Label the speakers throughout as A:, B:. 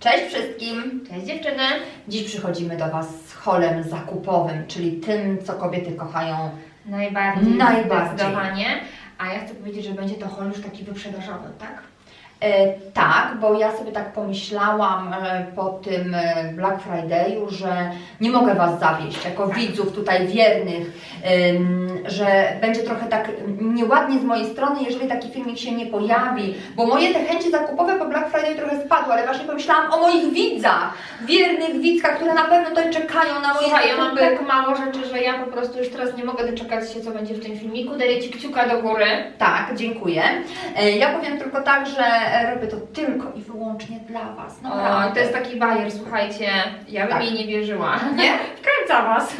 A: Cześć wszystkim!
B: Cześć dziewczyny.
A: Dziś przychodzimy do Was z holem zakupowym, czyli tym, co kobiety kochają.
B: Najbardziej,
A: Najbardziej.
B: zdecydowanie. A ja chcę powiedzieć, że będzie to hol już taki wyprzedażowy, tak?
A: E, tak, bo ja sobie tak pomyślałam e, po tym e, Black Friday'u, że nie mogę Was zawieść jako widzów tutaj wiernych, że będzie trochę tak nieładnie z mojej strony, jeżeli taki filmik się nie pojawi, bo moje te chęci zakupowe po Black Friday trochę spadły, ale właśnie pomyślałam o moich widzach, wiernych widzkach, które na pewno tutaj czekają na moje
B: Słuchaj, ja mam tak mało rzeczy, że ja po prostu już teraz nie mogę doczekać się, co będzie w tym filmiku. Daję Ci kciuka do góry.
A: Tak, dziękuję. Ja powiem tylko tak, że robię to tylko i wyłącznie dla Was.
B: O,
A: Naprawdę.
B: to jest taki bajer, słuchajcie. Ja bym
A: Tak.
B: jej nie wierzyła.
A: Nie?
B: Wkręca Was.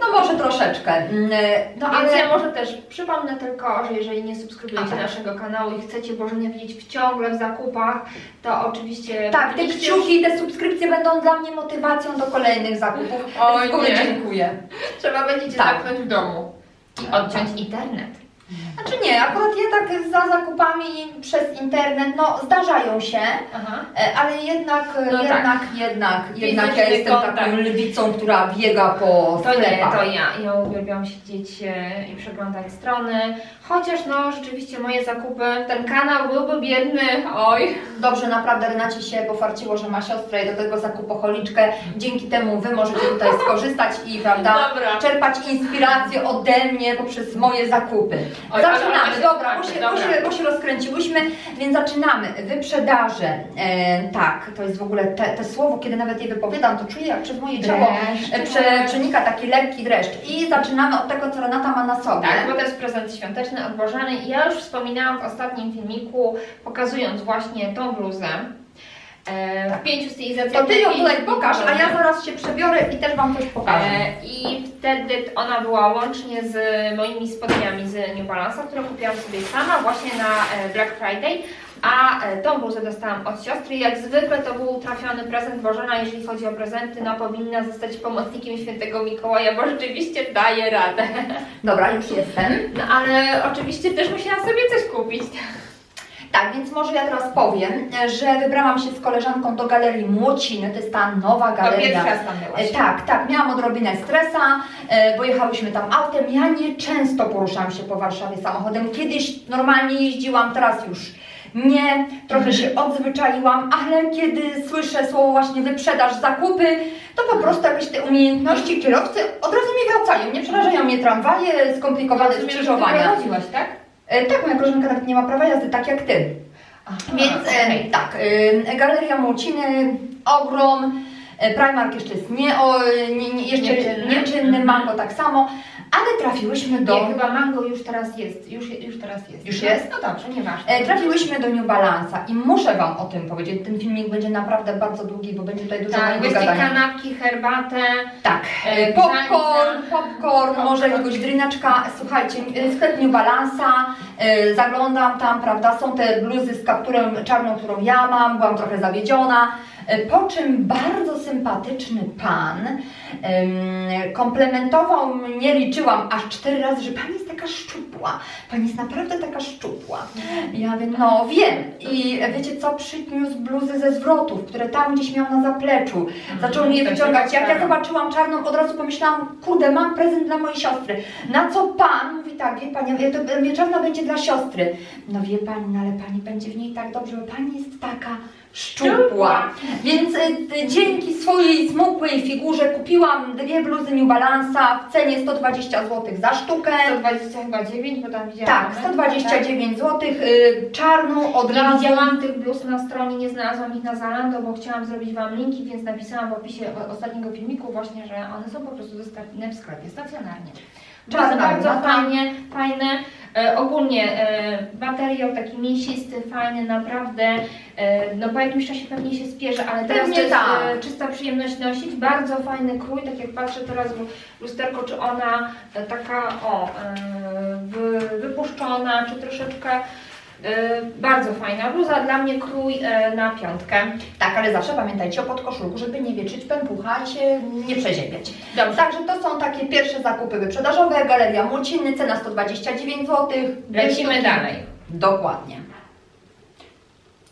A: No może troszeczkę. Mm, e, No
B: Więc
A: ale
B: ja może też przypomnę tylko, że jeżeli nie subskrybujecie
A: tak.
B: naszego kanału i chcecie Bożenie widzieć w ciągle w zakupach, to oczywiście...
A: tak, te kciuki, te subskrypcje będą dla mnie motywacją do kolejnych zakupów.
B: Oj, nie.
A: dziękuję.
B: Trzeba będziecie
A: Tak.
B: zamknąć w domu i odciąć internet.
A: Znaczy nie, akurat ja tak za zakupami przez internet, no zdarzają się,
B: Aha.
A: e, ale jednak,
B: No
A: jednak, jednak, jednak ja jestem
B: kontakt.
A: taką lwicą, która biega po
B: To nie,
A: sklepach.
B: to ja. Ja uwielbiam siedzieć e, i przeglądać strony. Chociaż no rzeczywiście moje zakupy, ten kanał byłby biedny, oj.
A: Dobrze, naprawdę Renacie się pofarciło, że ma siostrę i do tego zakupocholiczkę. Dzięki temu Wy możecie tutaj skorzystać i prawda,
B: Dobra.
A: czerpać inspirację ode mnie poprzez moje zakupy. Zaczynamy, dobra, bo się. Bo, się, bo się rozkręciłyśmy, więc zaczynamy. Wyprzedaże. E, tak, to jest w ogóle te, te słowo, kiedy nawet je wypowiadam, to czuję jak przez moje ciało
B: Dreszcz.
A: e, prze, przenika taki lekki dreszcz. I zaczynamy od tego, co Renata ma na sobie.
B: Tak, bo to jest prezent świąteczny od i ja już wspominałam w ostatnim filmiku, pokazując właśnie tą bluzę. E, w pięciu stylizacjach.
A: To Ty ją tutaj pokaż, a ja zaraz się przebiorę i też Wam coś pokażę.
B: E, I wtedy ona była łącznie z moimi spodniami z New Balance'a, które kupiłam sobie sama właśnie na e, Black Friday. A tą bluzę dostałam od siostry. Jak zwykle to był trafiony prezent Bożena, jeżeli chodzi o prezenty, no powinna zostać pomocnikiem świętego Mikołaja, bo rzeczywiście daje radę.
A: Dobra, już jestem.
B: No ale oczywiście też musiałam sobie coś kupić.
A: Tak, więc może ja teraz powiem, że wybrałam się z koleżanką do Galerii Młociny, to jest ta nowa galeria.
B: byłaś.
A: Tak, tak, miałam odrobinę stresa, e, bo jechałyśmy tam autem. Ja nie często poruszam się po Warszawie samochodem. Kiedyś normalnie jeździłam, teraz już nie. Trochę się odzwyczaiłam, ale kiedy słyszę słowo właśnie wyprzedaż, zakupy, to po prostu jakieś te umiejętności kierowcy od razu mi wracają. Nie przerażają mnie tramwaje, skomplikowane
B: ty
A: skrzyżowania.
B: prowadziłaś, tak?
A: E, Tak, moja koleżanka nawet nie ma prawa jazdy, tak jak ty.
B: Aha,
A: Więc e,
B: okej.
A: tak, e, Galeria Młociny, ogrom, Primark jeszcze jest nie, o, nie, nie, jeszcze
B: Nieczynny.
A: nieczynny, Mango tak samo, ale trafiłyśmy do,
B: Nie, chyba mango już teraz jest. Już, już teraz jest.
A: Już jest?
B: No dobrze, nieważne.
A: e, trafiłyśmy do New Balance'a i muszę Wam o tym powiedzieć, ten filmik będzie naprawdę bardzo długi, bo będzie tutaj dużo
B: Tak,
A: mojego gadania.
B: kanapki, herbatę.
A: Tak,
B: E,
A: e, popcorn, popcorn,
B: Popcorn.
A: może jakiegoś drineczka. Słuchajcie, e, sklep New Balance'a, e, zaglądam tam, prawda, są te bluzy z kapturem czarną, którą ja mam, byłam trochę zawiedziona. E, Po czym bardzo sympatyczny pan em, komplementował mnie, liczyłam aż cztery razy, że pani jest taka szczupła. Pani jest naprawdę taka szczupła. Ja mówię, no wiem. I wiecie co, przyniósł bluzy ze zwrotów, które tam gdzieś miał na zapleczu. Zaczął mnie wyciągać. Jak ja zobaczyłam czarną, od razu pomyślałam, kurde, mam prezent dla mojej siostry. Na co pan mówi tak, wie pani, ja to mówię, czarna będzie dla siostry. No wie pani, no ale pani będzie w niej tak dobrze, bo pani jest taka szczupła. Więc y, dzięki swojej smukłej figurze kupiłam dwie bluzy New Balance'a w cenie 120 zł za sztukę.
B: 120 chyba 9, bo tam widziałam.
A: Tak, 129 zł, y, czarną od razu.
B: widziałam tych bluz na stronie, nie znalazłam ich na Zalando, bo chciałam zrobić Wam linki, więc napisałam w opisie ostatniego filmiku właśnie, że one są po prostu dostępne w sklepie stacjonarnie.
A: Czarna
B: Bardzo, fajnie, fajne. E, ogólnie e, materiał taki mięsisty, fajny, naprawdę. E, no po jakimś czasie pewnie się spieszy, ale teraz to jest
A: tak.
B: e, czysta przyjemność nosić. Bardzo fajny krój, tak jak patrzę teraz w lusterko, czy ona e, taka o, e, wy, wypuszczona, czy troszeczkę bardzo fajna bluza. Dla mnie krój e, na piątkę.
A: Tak, ale zawsze pamiętajcie o podkoszulku, żeby nie wietrzyć pępucha i się nie przeziębiać.
B: Dobrze.
A: Także to są takie pierwsze zakupy wyprzedażowe, Galeria Młociny, cena 129 zł.
B: Lecimy dalej.
A: Dokładnie.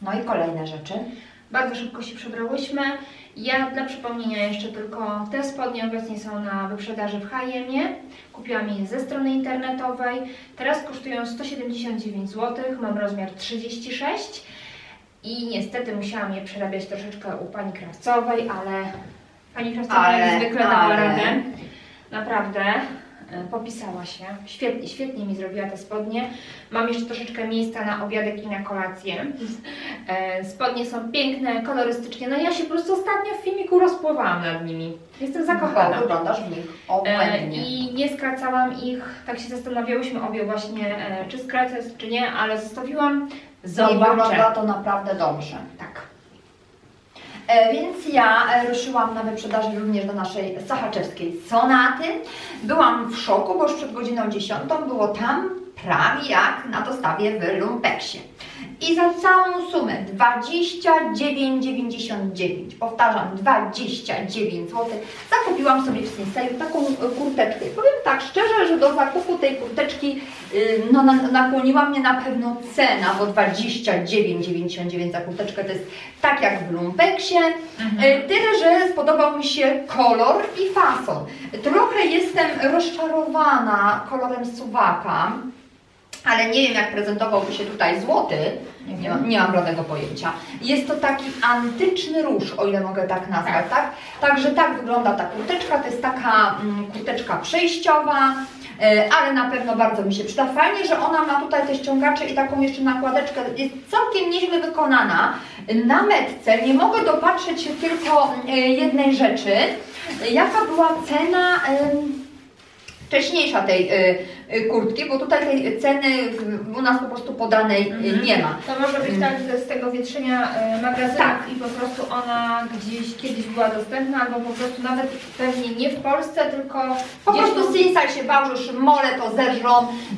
A: No i kolejne rzeczy.
B: Bardzo szybko się przebrałyśmy. Ja dla przypomnienia jeszcze tylko te spodnie obecnie są na wyprzedaży w H&M. Kupiłam je ze strony internetowej. Teraz kosztują 179 zł. Mam rozmiar 36. I niestety musiałam je przerabiać troszeczkę u pani krawcowej, ale pani krawcowa
A: Ale,
B: jak zwykle dała
A: ale.
B: radę. Naprawdę e, popisała się. Świetnie, świetnie mi zrobiła te spodnie. Mam jeszcze troszeczkę miejsca na obiadek i na kolację. E, Spodnie są piękne, kolorystycznie. No ja się po prostu ostatnio w filmiku rozpływałam nad nimi. Jestem zakochana.
A: Wyglądasz w nich
B: E,
A: obłędnie.
B: I nie skracałam ich, tak się zastanawiałyśmy obie właśnie, e, czy skracać, czy nie, ale zostawiłam.
A: I
B: Zobaczę.
A: wygląda to naprawdę dobrze.
B: Tak.
A: Więc ja ruszyłam na wyprzedaży również do naszej sachaczewskiej sonaty. Byłam w szoku, bo już przed godziną 10 było tam prawie jak na dostawie w Lumpeksie. I za całą sumę 29,99, powtarzam 29 zł, zakupiłam sobie w Sinseju taką e, kurteczkę. I powiem tak szczerze, że do zakupu tej kurteczki y, no, na, nakłoniła mnie na pewno cena, bo 29,99 za kurteczkę to jest tak jak w Lumpeksie.
B: Mhm.
A: Y, Tyle, że spodobał mi się kolor i fason. Trochę jestem rozczarowana kolorem suwaka, ale nie wiem jak prezentowałby się tutaj złoty. Nie, mam- nie mam żadnego pojęcia. Jest to taki antyczny róż, o ile mogę tak nazwać, tak? Także tak wygląda ta kurteczka. To jest taka mm, kurteczka przejściowa, e, ale na pewno bardzo mi się przyda. Fajnie, że ona ma tutaj te ściągacze i taką jeszcze nakładeczkę. Jest całkiem nieźle wykonana. Na metce nie mogę dopatrzeć się tylko e, jednej rzeczy. Jaka była cena em, wcześniejsza tej y, y, kurtki, bo tutaj tej ceny u nas po prostu podanej y,
B: Mhm.
A: nie ma.
B: To może być tak, że z tego wietrzenia magazynu
A: Tak.
B: i po prostu ona gdzieś kiedyś była dostępna, albo po prostu nawet pewnie nie w Polsce, tylko
A: Po prostu
B: tu-
A: Sinsaj się bał, że już mole to zerżą,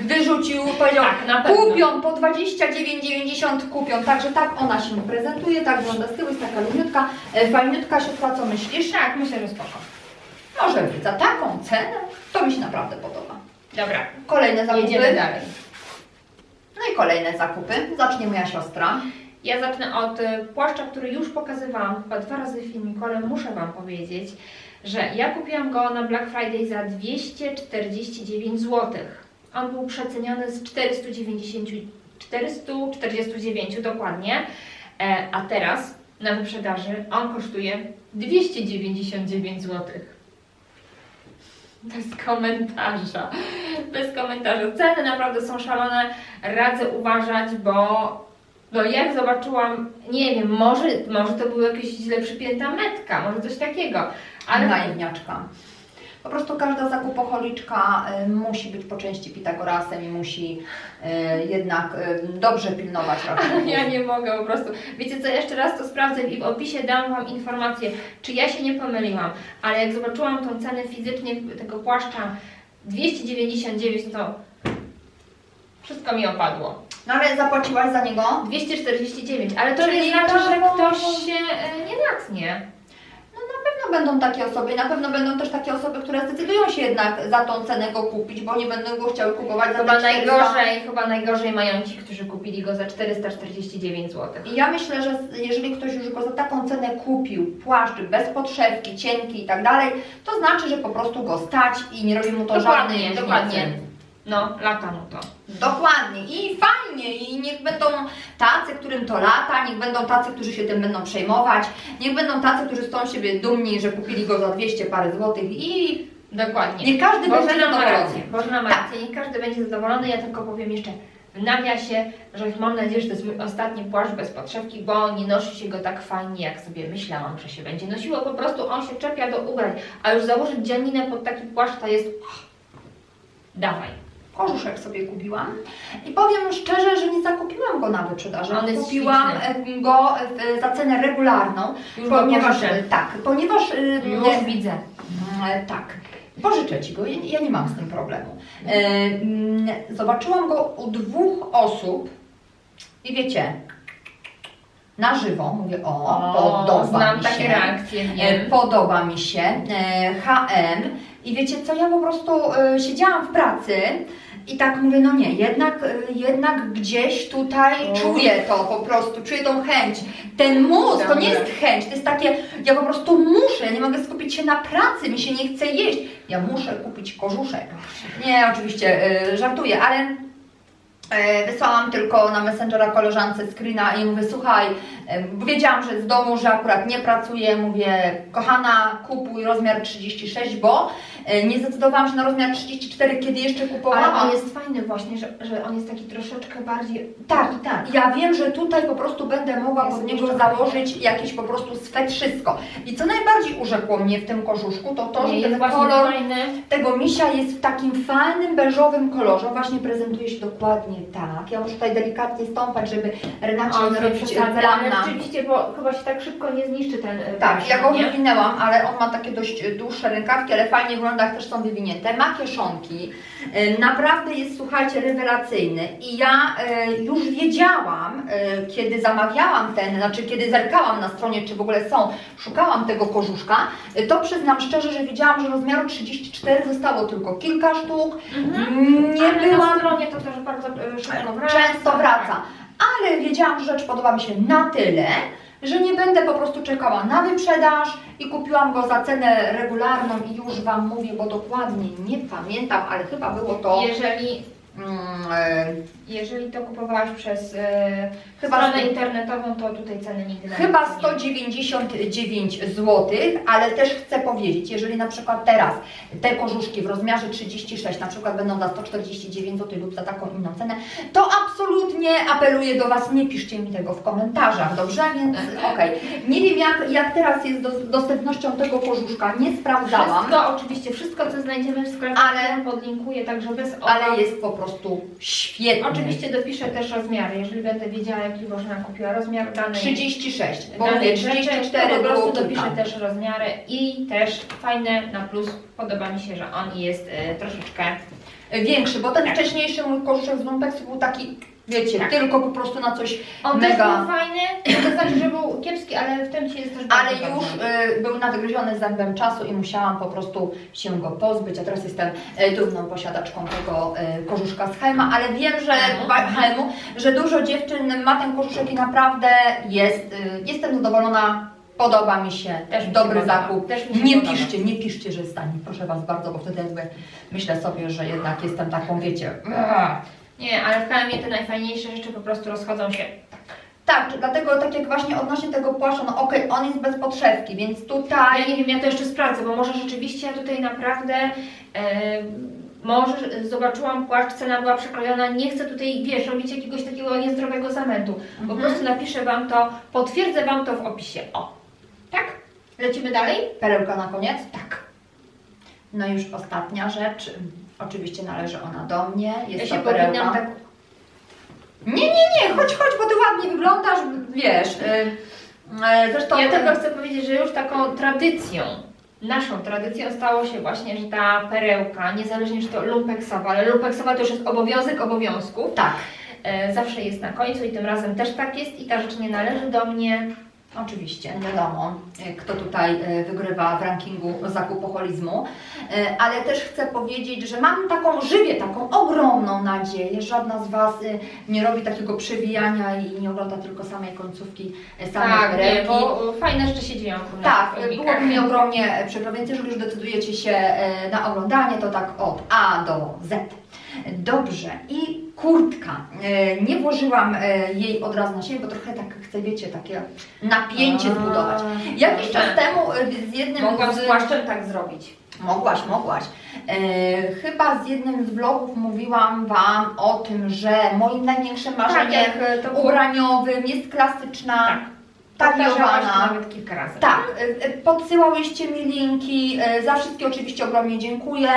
A: wyrzucił, powiedział
B: Tak,
A: kupią po 29,90 kupią, także tak ona się prezentuje, tak wygląda z tyłu, jest taka lubniutka, e, fajniutka, siostra, co myślisz?
B: Tak, myślę, że spoko.
A: Może być za taką cenę, to mi się naprawdę podoba.
B: Dobra,
A: Kolejne zakupy.
B: jedziemy dalej.
A: No i kolejne zakupy. Zacznie moja siostra.
B: Ja zacznę od y, płaszcza, który już pokazywałam chyba dwa razy w filmiku, ale muszę Wam powiedzieć, że ja kupiłam go na Black Friday za 249 zł. On był przeceniony z 490, 449 dokładnie, e, a teraz na wyprzedaży on kosztuje 299 zł. Bez komentarza. Bez komentarza. Ceny naprawdę są szalone. Radzę uważać, bo no jak zobaczyłam, nie wiem, może, może to była jakaś źle przypięta metka, może coś takiego, ale
A: Naiwniaczka. Po prostu każda zakupocholiczka y, musi być po części Pitagorasem i musi y, jednak y, dobrze pilnować rachunków.
B: ja nie mogę po prostu. Wiecie co, jeszcze raz to sprawdzę i w opisie dam Wam informację, czy ja się nie pomyliłam, ale jak zobaczyłam tą cenę fizycznie tego płaszcza 299, to wszystko mi opadło.
A: No ale zapłaciłaś za niego?
B: 249, ale to
A: Czyli
B: nie znaczy, że
A: to-
B: ktoś się e, nie natnie.
A: Pewno będą takie osoby i na pewno będą też takie osoby, które zdecydują się jednak za tą cenę go kupić, bo nie będą go chciały kupować za
B: Chyba
A: 400.
B: najgorzej, chyba najgorzej mają ci, którzy kupili go za 449 zł.
A: I ja myślę, że jeżeli ktoś już go za taką cenę kupił, płaszcz bez podszewki, cienki i tak dalej, to znaczy, że po prostu go stać i nie robi mu to żadnej
B: Dokładnie,
A: różnicy.
B: dokładnie. No, lata mu to.
A: Dokładnie i fajnie i niech będą tacy, którym to lata, niech będą tacy, którzy się tym będą przejmować, niech będą tacy, którzy są siebie dumni, że kupili go za 200 parę złotych i
B: Dokładnie.
A: niech każdy będzie
B: ma
A: zadowolony.
B: rację. Bożena ma
A: Tak.
B: rację. Nie każdy będzie zadowolony. Ja tylko powiem jeszcze w nawiasie, że mam nadzieję, że to jest mój ostatni płaszcz bez podszewki, bo nie nosi się go tak fajnie, jak sobie myślałam, że się będzie nosiło. Po prostu on się czepia do ubrań, a już założyć dzianinę pod taki płaszcz to jest... Dawaj.
A: Kożuszek sobie kupiłam i powiem szczerze, że nie zakupiłam go na wyprzedaży.
B: On jest
A: Kupiłam go e, za cenę regularną,
B: Już
A: ponieważ tak, ponieważ e,
B: Już widzę.
A: E, tak. Pożyczę Ci go, ja, nie mam z tym problemu. Mm, zobaczyłam go u dwóch osób i wiecie, na żywo, mówię o, podoba
B: znam
A: mi
B: takie
A: się.
B: reakcje,
A: E,
B: wiem.
A: Podoba mi się HM i wiecie co, ja po prostu siedziałam w pracy I tak mówię, no nie, jednak, jednak gdzieś tutaj
B: O.
A: czuję to po prostu, czuję tą chęć. Ten mózg, to nie jest chęć, to jest takie, ja po prostu muszę, ja nie mogę skupić się na pracy, mi się nie chce jeść. Ja muszę kupić korzuszek. Nie, oczywiście, y, żartuję, ale E, Wysłałam tylko na Messengera koleżance screena i mówię, słuchaj, bo wiedziałam, że z domu, że akurat nie pracuję, mówię, kochana, kupuj rozmiar 36, bo nie zdecydowałam się na rozmiar 34, kiedy jeszcze
B: Ale
A: kupowałam.
B: on jest fajny właśnie, że, że on jest taki troszeczkę bardziej...
A: Tak, tak. Ja wiem, że tutaj po prostu będę mogła
B: Jest
A: pod niego założyć jakieś po prostu swet wszystko. I co najbardziej urzekło mnie w tym korzuszku, to to, że ten kolor
B: fajny.
A: tego misia jest w takim fajnym, beżowym kolorze. Właśnie prezentuje się dokładnie tak. Ja muszę tutaj delikatnie stąpać, żeby Renacie nie robić plana.
B: ale rzeczywiście, bo chyba się tak szybko nie zniszczy ten e,
A: Tak, ja go wywinęłam, ale on ma takie dość e, dłuższe rękawki, ale fajnie wygląda, jak też są wywinięte. Ma kieszonki. E, Naprawdę jest, słuchajcie, rewelacyjny. I ja e, już wiedziałam, e, kiedy zamawiałam ten, znaczy kiedy zerkałam na stronie, czy w ogóle są, szukałam tego kożuszka, to przyznam szczerze, że wiedziałam, że rozmiaru 34 zostało tylko kilka sztuk.
B: Mhm.
A: Nie
B: Ale
A: byłam
B: na stronie to też bardzo szybko wraca.
A: często wraca. Ale wiedziałam, że rzecz podoba mi się na tyle, że nie będę po prostu czekała na wyprzedaż i kupiłam go za cenę regularną i już Wam mówię, bo dokładnie nie pamiętam, ale chyba było to...
B: Jeżeli, jeżeli to kupowałaś przez e,
A: Chyba
B: stronę
A: sto-
B: internetową, to tutaj ceny nigdy nawet
A: Chyba
B: nie
A: 199 zł, ale też chcę powiedzieć, jeżeli na przykład teraz te korzuszki w rozmiarze 36 na przykład będą za 149 zł lub za taką inną cenę, to absolutnie apeluję do Was, nie piszcie mi tego w komentarzach, dobrze? Więc okej. Nie wiem jak, jak teraz jest do, z dostępnością tego korzuszka, nie sprawdzałam,
B: Wszystko, oczywiście, wszystko co znajdziemy w sklepie,
A: Ale-
B: ale podlinkuję, także bez obaw.
A: ale jest po prostu świetny.
B: Oczywiście dopiszę też rozmiary, jeżeli będę wiedziała, jaki Bożena kupiła rozmiar danej
A: 36, bo
B: danej
A: mówię,
B: rzeczy,
A: 34
B: to po prostu dopiszę
A: kilka.
B: też rozmiary i też fajne na plus podoba mi się, że on jest e, troszeczkę
A: Większy, bo ten
B: Tak.
A: wcześniejszy mój kożuszek z lumpeksu był taki, wiecie,
B: Tak.
A: tylko po prostu na coś
B: On
A: Mega.
B: też był fajny, to znaczy, że był kiepski, ale w tym się jest też
A: Ale już y, był nadgryziony zębem czasu i musiałam po prostu się go pozbyć, a teraz jestem y, dumną posiadaczką tego y, korzuszka z Helma, ale wiem, że
B: Helmu.
A: że dużo dziewczyn ma ten korzuszek i naprawdę jest, y, jestem zadowolona, podoba mi się,
B: Też mi
A: dobry zakup.
B: Też się
A: Nie
B: podoba.
A: piszcie, nie piszcie, że jest tani, proszę Was bardzo, bo wtedy jakby myślę sobie, że jednak jestem taką, wiecie.
B: Nie, ale w KM te najfajniejsze rzeczy po prostu rozchodzą się.
A: tak, dlatego tak jak właśnie odnośnie tego płaszcza, no okej, on jest bez podszewki, więc tutaj...
B: Ja nie wiem, ja to jeszcze sprawdzę, bo może rzeczywiście ja tutaj naprawdę e, może zobaczyłam płaszcz, cena była przekrojona, nie chcę tutaj, wiesz, robić jakiegoś takiego niezdrowego zamętu. Po
A: Mhm.
B: prostu napiszę Wam to, potwierdzę Wam to w opisie. O, tak? Lecimy dalej?
A: Perełka na koniec? Tak. No i już ostatnia rzecz. Oczywiście należy ona do mnie. Jest
B: Ja
A: to
B: się
A: perełka.
B: tak
A: Nie, nie, nie, chodź, chodź, bo ty ładnie wyglądasz, wiesz. Y, y, zresztą.
B: Ja tylko chcę powiedzieć, że już taką tradycją, naszą tradycją stało się właśnie, że ta perełka, niezależnie czy to lumpeksowa, ale lumpeksowa to już jest obowiązek obowiązków,
A: Tak,
B: e, zawsze jest na końcu i tym razem też tak jest i ta rzecz nie należy do mnie.
A: Oczywiście, wiadomo, y, kto tutaj y, wygrywa w rankingu zakupoholizmu. Y, Ale też chcę powiedzieć, że mam taką żywię, taką ogromną nadzieję. Żadna z Was nie robi takiego przewijania i nie ogląda tylko samej końcówki samej
B: tak, nie, bo fajne rzeczy się dzieją
A: Tak, byłoby mi ogromnie przykro, więc jeżeli już decydujecie się e, na oglądanie, to tak od A do Z. Dobrze, i kurtka. E, Nie włożyłam e, jej od razu na siebie, bo trochę tak chcę, wiecie, takie napięcie zbudować. Jakiś czas temu e, z jednym
B: Mogłam
A: z...
B: płaszczem tak zrobić.
A: Mogłaś, mogłaś. E, chyba z jednym z vlogów mówiłam Wam o tym, że moim największym marzeniem
B: Tak, było
A: ubraniowym jest klasyczna, tariowana.
B: nawet kilka razy.
A: Tak, podsyłałyście mi linki, za wszystkie oczywiście ogromnie dziękuję,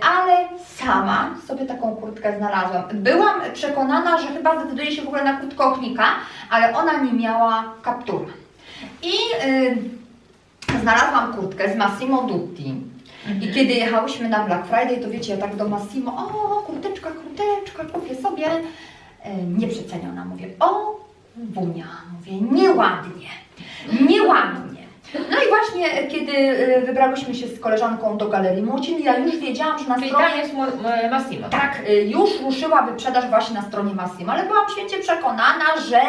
A: ale sama sobie taką kurtkę znalazłam. Byłam przekonana, że chyba zdecyduję się w ogóle na krótkoochnika, ale ona nie miała kaptura. I e, znalazłam kurtkę z Massimo Dutti. I kiedy jechałyśmy na Black Friday, to wiecie, ja tak do Massimo, o kurteczka, kurteczka, kupię sobie. E, Nieprzeceniona, mówię, o wunia, mówię, nieładnie, nieładnie. No i właśnie e, kiedy e, wybrałyśmy się z koleżanką do Galerii Młocin, ja już wiedziałam, że na
B: Czyli
A: stronie...
B: tam jest e, Massimo, tak?
A: Już ruszyła wyprzedaż właśnie na stronie Massimo, ale byłam święcie przekonana, że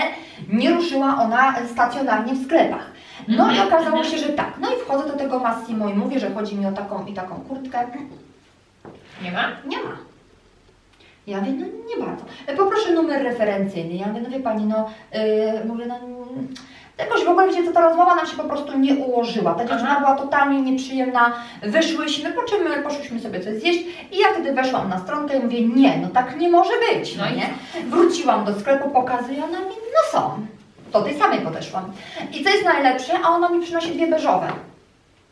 A: nie ruszyła ona stacjonarnie w sklepach. No i
B: Mhm,
A: okazało
B: mhm.
A: się, że tak. No i wchodzę do tego Massimo i mówię, że chodzi mi o taką i taką kurtkę.
B: Nie ma?
A: Nie ma. Ja mówię, no nie bardzo. Poproszę numer referencyjny. Ja mówię, no wie Pani, no yy, mówię, no jakoś w ogóle, wiecie, co ta rozmowa nam się po prostu nie ułożyła. Ta dziewczyna
B: Aha.
A: była totalnie nieprzyjemna. Wyszłyśmy, po czym my poszłyśmy sobie coś zjeść i ja wtedy weszłam na stronkę i mówię, nie, no tak nie może być, no
B: No
A: nie? Wróciłam do sklepu, pokazuję, ona mi, no są. Do tej samej podeszłam. I co jest najlepsze, a ona mi przynosi dwie beżowe.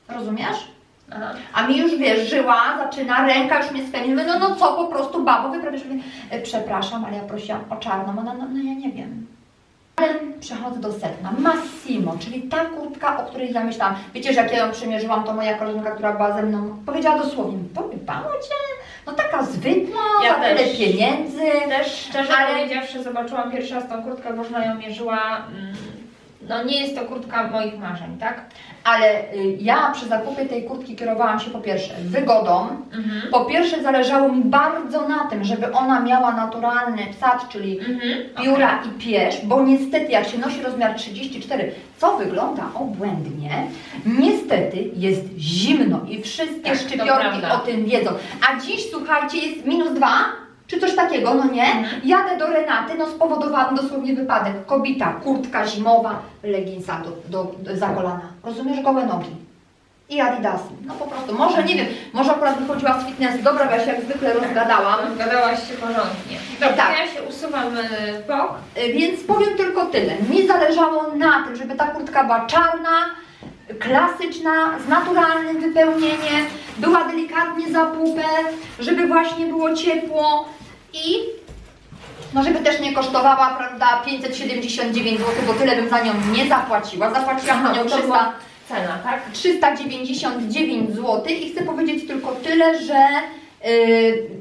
A: Rozumiesz?
B: Aha.
A: A mi już wiesz, żyła, zaczyna, ręka już mnie swędzi, no no co, po prostu babo, wyprawiasz mnie. E, Przepraszam, ale ja prosiłam o czarną, ona, no, no ja nie wiem. Ale przechodzę do sedna. Massimo, czyli ta kurtka, o której ja myślałam. Wiecie, że jak ja ją przymierzyłam, to moja koleżanka, która była ze mną, powiedziała dosłownie, pojebało cię? No taka zwykła,
B: Ja
A: za tyle pieniędzy.
B: Też szczerze
A: Ale-
B: powiedziawszy, zobaczyłam pierwszy raz tą kurtkę, bo żona ją mierzyła. No nie jest to kurtka moich marzeń, tak?
A: Ale y, ja przy zakupie tej kurtki kierowałam się po pierwsze wygodą,
B: Mhm.
A: Po pierwsze, zależało mi bardzo na tym, żeby ona miała naturalny wsad, czyli
B: Mhm.
A: pióra i pierś, bo niestety jak się nosi rozmiar 34, co wygląda obłędnie, niestety jest zimno i wszystkie
B: Tak,
A: szczypiorki o tym wiedzą. A dziś, słuchajcie, jest minus dwa, czy coś takiego, no nie?
B: Mhm.
A: Jadę do Renaty, no spowodowałam dosłownie wypadek. Kobita, kurtka zimowa, leginsa do, do, do, za kolana. Rozumiesz, gołe nogi. I adidasy. No po prostu, może nie wiem, może akurat wychodziła z fitnessu. Dobra, ja się jak zwykle rozgadałam.
B: Zgadałaś się porządnie. Dobrze,
A: Tak.
B: ja się usuwam e, w bok.
A: Y, Więc powiem tylko tyle. Mi zależało na tym, żeby ta kurtka była czarna, klasyczna, z naturalnym wypełnieniem, była delikatnie za pupę, żeby właśnie było ciepło i no żeby też nie kosztowała, prawda, 579 zł, bo tyle bym za nią nie zapłaciła. Zapłaciłam za nią
B: to
A: 300,
B: była Cena, tak?
A: 399 zł i chcę powiedzieć tylko tyle, że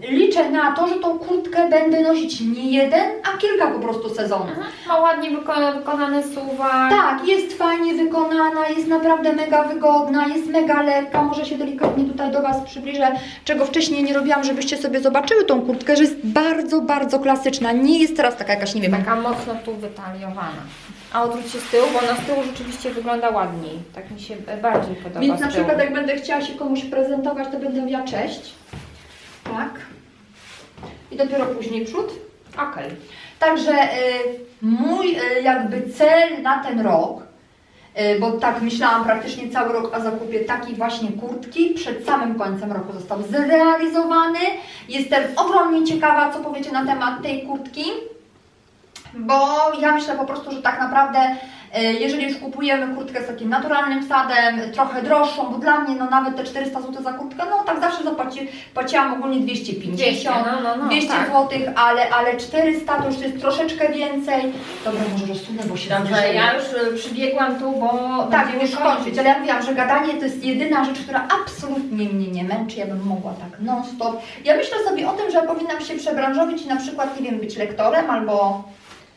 A: liczę na to, że tą kurtkę będę nosić nie jeden, a kilka po prostu sezonów.
B: Mhm. Ma ładnie wyko- wykonany suwak.
A: Tak, jest fajnie wykonana, jest naprawdę mega wygodna, jest mega lekka. Może się delikatnie tutaj do Was przybliżę, czego wcześniej nie robiłam, żebyście sobie zobaczyły tą kurtkę, że jest bardzo, bardzo klasyczna. Nie jest teraz taka jakaś, nie wiem,
B: Taka mocno tu wytaliowana. A odwróć się z tyłu, bo ona z tyłu rzeczywiście wygląda ładniej. Tak mi się bardziej podoba
A: Więc na przykład jak będę chciała się komuś prezentować, to będę mówiła cześć. Tak. I dopiero później przód.
B: Okej.
A: Także y, mój y, jakby cel na ten rok, y, bo tak myślałam praktycznie cały rok, a zakupię takiej właśnie kurtki, przed samym końcem roku został zrealizowany. Jestem ogromnie ciekawa, co powiecie na temat tej kurtki, bo ja myślę po prostu, że tak naprawdę jeżeli już kupujemy kurtkę z takim naturalnym sadem, trochę droższą, bo dla mnie no nawet te 400 zł za kurtkę, no tak zawsze zapłaci, płaciłam ogólnie 250.
B: 200, no, no, no,
A: 200
B: tak.
A: zł, ale, ale 400 to już jest troszeczkę więcej. Dobra, może rozsunę, bo się
B: Dobrze,
A: zbliżymy.
B: ja już e, przybiegłam tu, bo
A: Tak, już kończyć, ale ja mówiłam, że gadanie to jest jedyna rzecz, która absolutnie mnie nie męczy. Ja bym mogła tak non-stop. Ja myślę sobie o tym, że powinnam się przebranżowić i na przykład, nie wiem, być lektorem albo...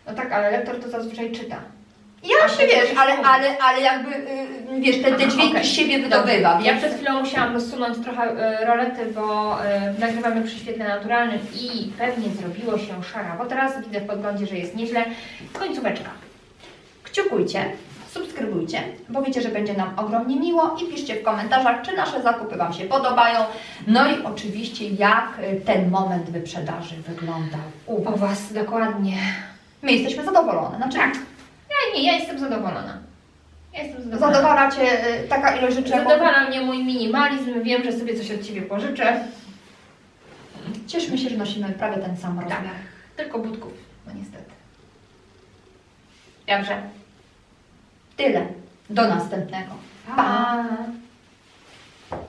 B: No tak, ale lektor to zazwyczaj czyta.
A: Ja się wiesz, ale, ale, ale jakby, y, wiesz, te, te dźwięki
B: okej.
A: z siebie wydobywa.
B: Ja
A: więc-
B: przed chwilą musiałam rozsunąć trochę e, rolety, bo e, nagrywamy przy świetle naturalnym i pewnie zrobiło się szara, bo teraz widzę w podglądzie, że jest nieźle. Końcóweczka.
A: Kciukujcie, subskrybujcie, bo wiecie, że będzie nam ogromnie miło i piszcie w komentarzach, czy nasze zakupy Wam się podobają. No i oczywiście, jak y, ten moment wyprzedaży wyglądał u Was.
B: U Was dokładnie.
A: My jesteśmy zadowolone. Znaczy,
B: Tak. Ja nie, ja jestem zadowolona. Ja jestem zadowolona.
A: zadowala Cię y, taka ilość rzeczy, jaką-
B: Zadowala mnie mój minimalizm, wiem, że sobie coś od Ciebie pożyczę.
A: Cieszmy się, że nosimy prawie ten sam rozmiar.
B: Tak, tylko budków, no niestety. Dobrze.
A: Tyle. Do następnego.
B: Pa!